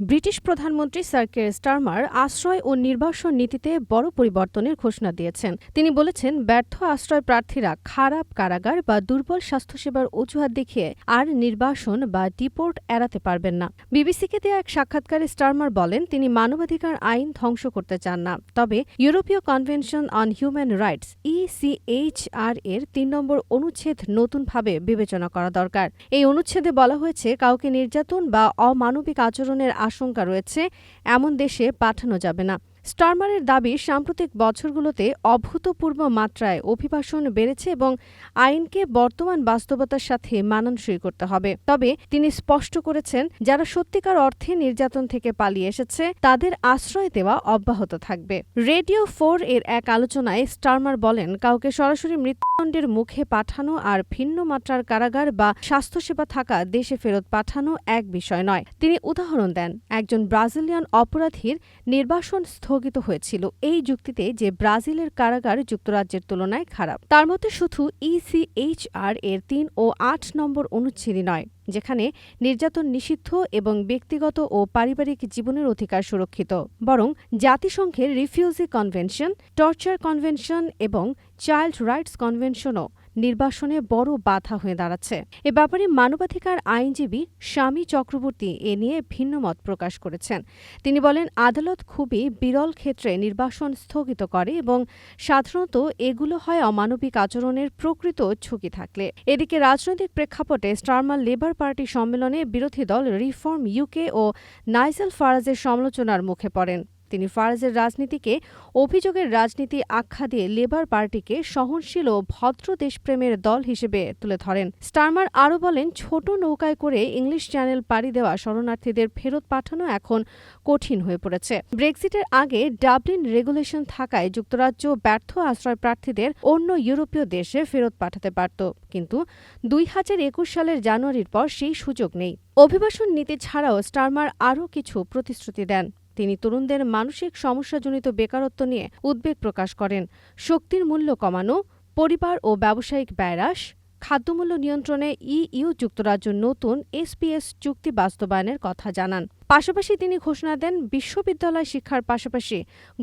British প্রধানমন্ত্রী sir কের Starmer আশ্রয় ও নির্বাসন নীতিতে বড় পরিবর্তনের ঘোষণা দিয়েছেন। তিনি বলেছেন, ব্যর্থ আশ্রয় প্রার্থীরা খারাপ কারাগার বা দুর্বল স্বাস্থ্যসেবার অজুহাত দেখিয়ে আর নির্বাসন বা ডিপোর্ট এড়াতে পারবেন না। বিবিসিকে দেওয়া এক সাক্ষাৎকারে স্টারমার বলেন, তিনি মানবাধিকার আইন ধ্বংস করতে চান না। তবে ইউরোপীয় convention on human rights ECHR এর তিন নম্বর অনুচ্ছেদ নতুনভাবে বিবেচনা করা দরকার। এই অনুচ্ছেদে বলা হয়েছে, কাউকে নির্যাতন বা অমানবিক আচরণের আশঙ্কা রয়েছে এমন দেশে পাঠানো যাবে না। স্টারমারের দাবি, সাম্প্রতিক বছরগুলোতে অভূতপূর্ব মাত্রায় অভিবাসন বেড়েছে এবং আইনকে বর্তমান বাস্তবতার সাথে মানানসই করতে হবে। তবে তিনি স্পষ্ট করেছেন, যারা সত্যিকার অর্থে নির্যাতন থেকে পালিয়ে এসেছে, তাদের আশ্রয় দেওয়া অব্যাহত থাকবে। রেডিও ফোর এর এক আলোচনায় স্টারমার বলেন, কাউকে সরাসরি মৃত্যুদণ্ডের মুখে পাঠানো আর ভিন্ন মাত্রার কারাগার বা স্বাস্থ্যসেবা থাকা দেশে ফেরত পাঠানো এক বিষয় নয়। তিনি উদাহরণ দেন, একজন ব্রাজিলিয়ান অপরাধীর নির্বাসন স্থগিত হয়েছিল। এই যুক্তিতে যে ব্রাজিলের কারাগার যুক্তরাজ্যের তুলনায় খারাপ। তার মতে শুধু ইসিএইচআর এর তিন ও আট নম্বর অনুচ্ছেদই নয়, যেখানে নির্যাতন নিষিদ্ধ এবং ব্যক্তিগত ও পারিবারিক জীবনের অধিকার সুরক্ষিত। বরং জাতিসংঘের রিফিউজি কনভেনশন, টর্চার কনভেনশন এবং চাইল্ড রাইটস কনভেনশনও নির্বাসনে বড় বাধা হয়ে দাঁড়াচ্ছে। এ ব্যাপারে মানবাধিকার আইনজীবী স্বামী চক্রবর্তী এ নিয়ে ভিন্ন মত প্রকাশ করেছেন। তিনি বলেন, আদালত খুবই বিরল ক্ষেত্রে নির্বাসন স্থগিত করে এবং সাধারণত এগুলো হয় অমানবিক আচরণের প্রকৃত ঝুঁকি থাকলে। এদিকে রাজনৈতিক প্রেক্ষাপটে স্টারমার লেবার পার্টি সম্মেলনে বিরোধী দল রিফর্ম ইউকে ও নাইজেল ফারাজের সমালোচনার মুখে পড়েন। তিনি ফারাজের রাজনীতিকে, অভিযোগের রাজনীতি আখ্যা দিয়ে লেবার পার্টিকে সহনশীল ও ভদ্র দেশপ্রেমের দল হিসেবে তুলে ধরেন। স্টারমার আরও বলেন, ছোট নৌকায় করে ইংলিশ চ্যানেল পাড়ি দেওয়া শরণার্থীদের ফেরত পাঠানো এখন কঠিন হয়ে পড়েছে। ব্রেক্সিটের আগে ডাবলিন রেগুলেশন থাকায় যুক্তরাজ্য ব্যর্থ আশ্রয় প্রার্থীদের অন্য ইউরোপীয় দেশে ফেরত পাঠাতে পারত। কিন্তু দুই হাজার একুশ সালের জানুয়ারির পর সেই সুযোগ নেই। অভিবাসন নীতি ছাড়াও স্টারমার আরও কিছু প্রতিশ্রুতি দেন। তিনি তরুণদের মানসিক সমস্যাজনিত বেকারত্ব নিয়ে উদ্বেগ প্রকাশ করেন। শক্তির মূল্য কমানো, পরিবার ও ব্যবসায়িক ব্যয়রাস খাদ্যমূল্য নিয়ন্ত্রণে ইইউ যুক্তরাজ্য নতুন এসপিএস চুক্তি বাস্তবায়নের কথা জানান। পাশাপাশি তিনি ঘোষণা দেন, বিশ্ববিদ্যালয় শিক্ষার পাশাপাশি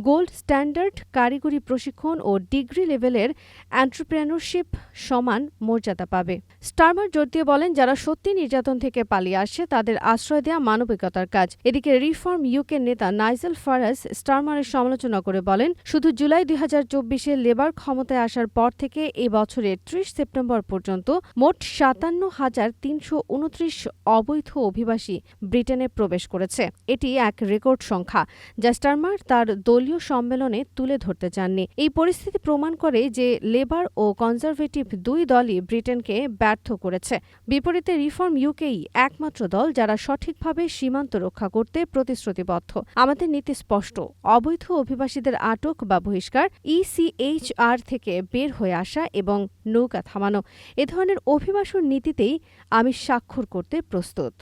গোল্ড স্ট্যান্ডার্ড কারিগরি প্রশিক্ষণ ও ডিগ্রি লেভেলের অ্যান্টারপ্রেনারশিপ সমান মর্যাদা পাবে। স্টারমার জোর দিয়ে বলেন, যারা সত্যি নির্যাতন থেকে পালিয়ে আসে, তাদের আশ্রয় দেওয়া মানবিকতার কাজ। এদিকে রিফর্ম ইউকে নেতা নাইজেল ফারাজ স্টারমারের সমালোচনা করে বলেন, শুধু জুলাই দুই হাজার চব্বিশে লেবার ক্ষমতায় আসার পর থেকে এ বছরের ত্রিশ সেপ্টেম্বর পর্যন্ত মোট সাতান্ন হাজার তিনশো উনত্রিশ অবৈধ অভিবাসী ব্রিটেনে প্রবেশ করেছে। এটি এক রেকর্ড সংখ্যা। যা স্টারমার তার দলীয় সম্মেলনে তুলে ধরতে চাননি। এই পরিস্থিতি প্রমাণ করে যে লেবার ও কনজারভেটিভ দুই দলই ব্রিটেনকে ব্যর্থ করেছে। বিপরীতে রিফর্ম ইউকেই একমাত্র দল যারা সঠিকভাবে সীমান্ত রক্ষা করতে প্রতিশ্রুতিবদ্ধ। আমাদের নীতি স্পষ্ট। অবৈধ অভিবাসীদের আটক বা বহিষ্কার ইসিএইচআর থেকে বের হয়ে আসা এবং নৌকা থামানো। এ ধরনের অভিবাসন নীতিতেই আমি স্বাক্ষর করতে প্রস্তুত।